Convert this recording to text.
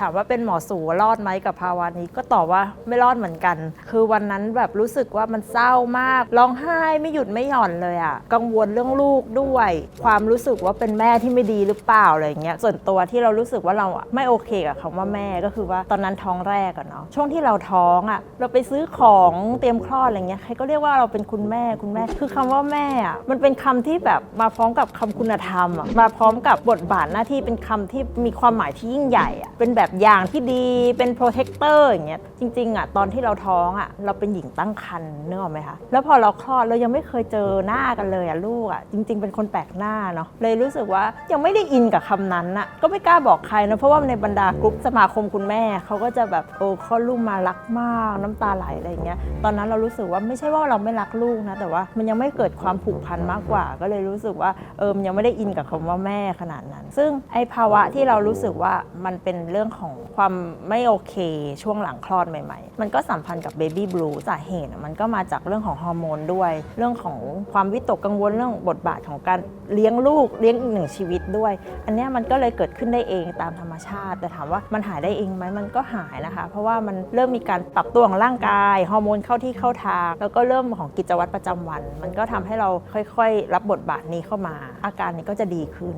ถามว่าเป็นหมอสูรอดไหมกับภาวะนี้ก็ตอบว่าไม่รอดเหมือนกัน คือวันนั้นแบบรู้สึกว่ามันเศร้ามากร้องไห้ไม่หยุดไม่หย่อนเลยอะกังวลเรื่องลูกด้วย ความรู้สึกว่าเป็นแม่ที่ไม่ดีหรือเปล่าอะไรเงี้ยส่วนตัวที่เรารู้สึกว่าเราไม่โอเคกับคำว่าแม่ก็คือว่าตอนนั้นท้องแรกอะเนาะช่วงที่เราท้องอะเราไปซื้อของเตรียมคลอดอะไรเงี้ยใครก็เรียกว่าเราเป็นคุณแม่คุณแม่ คือคำว่าแม่อะมันเป็นคำที่แบบมาพร้อมกับคำคุณธรรมอะมาพร้อมกับบทบาทหน้าที่เป็นคำที่มีความหมายที่ยิ่งใหญ่อะเป็นแบบอย่างที่ดีเป็นโปรเทคเตอร์อย่างเงี้ยจริงๆอะตอนที่เราท้องอะเราเป็นหญิงตั้งครรภ์นึกออกไหมคะแล้วพอเราคลอดเรายังไม่เคยเจอหน้ากันเลยอะลูกอะจริง ๆ เป็นคนแปลกหน้าเนาะเลยรู้สึกว่ายังไม่ได้อินกับคำนั้นอะก็ไม่กล้าบอกใครนะเพราะว่าในบรรดากรุ๊ปสมาคมคุณแม่เขาก็จะแบบโอ้คลอดลูกมารักมากน้ำตาไหลอะไรเงี้ยตอนนั้นเรารู้สึกว่าไม่ใช่ว่าเราไม่รักลูกนะแต่ว่ามันยังไม่เกิดความผูกพันมากกว่า ก็เลยรู้สึกว่าเออมันยังไม่ได้อินกับคำว่าแม่ขนาดนั้น ซึ่งไอภาวะที่เรารู้สึกว่ามันเป็นเรื่องของความไม่โอเคช่วงหลังคลอดใหม่ๆ มันก็สัมพันธ์กับเบบี้บลูสาเหตุมันก็มาจากเรื่องของฮอร์โมนด้วย เรื่องของความวิตกกังวลเรื่องบทบาทของการเลี้ยงลูกเลี้ยงอีกหนึ่งชีวิตด้วย อันนี้มันก็เลยเกิดขึ้นได้เองตามธรรมชาติ แต่ถามว่ามันหายได้เองไหมมันก็หายนะคะ เพราะว่ามันเริ่มมีการปรับตัวของร่างกายฮอร์โมนเข้าที่เข้าทาง แล้วก็เริ่มของกิจวัตรประจำวัน มันก็ทำให้เราค่อยๆ รับบทบาทนี้เข้ามา อาการนี้ก็จะดีขึ้น